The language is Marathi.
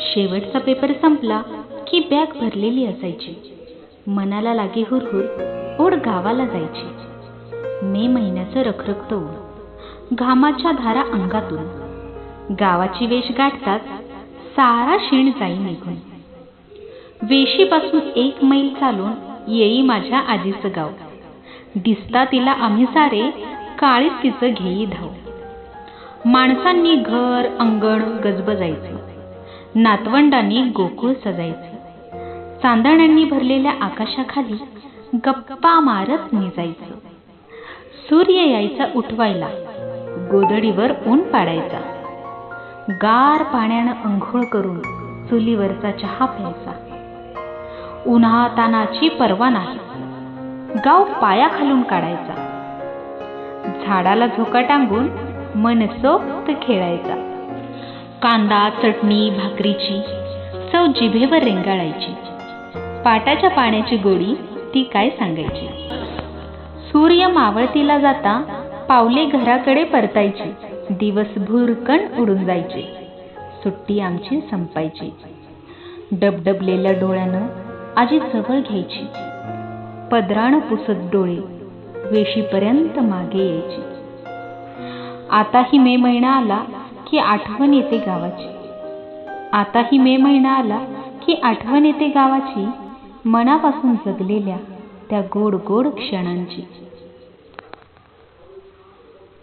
शेवटचा पेपर संपला की बॅग भरलेली असायची. मनाला लागे हुरहुर ओढ गावाला जायची. मे महिन्याचं रखरखतं ऊन. घामाच्या धारा अंगातून. गावाची वेश गाठताच सारा शीण जाई निघून. वेशीपासून एक मैल चालून येई माझ्या आजीचं गाव. दिसता तिला आम्ही सारे काळीच तिचं घेई धाव. माणसांनी घर अंगण गजबजायचं. नातवंडांनी गोकुळ सजायचे. चांदण्यांनी भरलेल्या आकाशाखाली गप्पा मारत निजायचं. सूर्य यायचा उठवायला गोदडीवर ऊन पाडायचा. गार पाण्यानं अंघोळ करून चुलीवरचा चहा प्यायचा. उन्हातानाची पर्वा नाही गाव पायाखालून काढायचा. झाडाला झोका टांगून मनसोक्त खेळायचा. कांदा चटणी भाकरीची चव जिभेवर रेंगाळायची. पाटाच्या पाण्याची गोडी ती काय सांगायची? सूर्य मावळतीला जाता पावले घराकडे परतायची. दिवस भुरकण उडून जायचे. सुट्टी आमची संपायची. डबडबलेल्या डोळ्यानं आजी जवळ घ्यायची. पदराण पुसत डोळे वेशीपर्यंत मागे यायची. आताही मे महिना आला की आठवण येते गावाची. आताही मे महिना आला की आठवण येते गावाची मनापासून जगलेल्या त्या गोड गोड क्षणांची.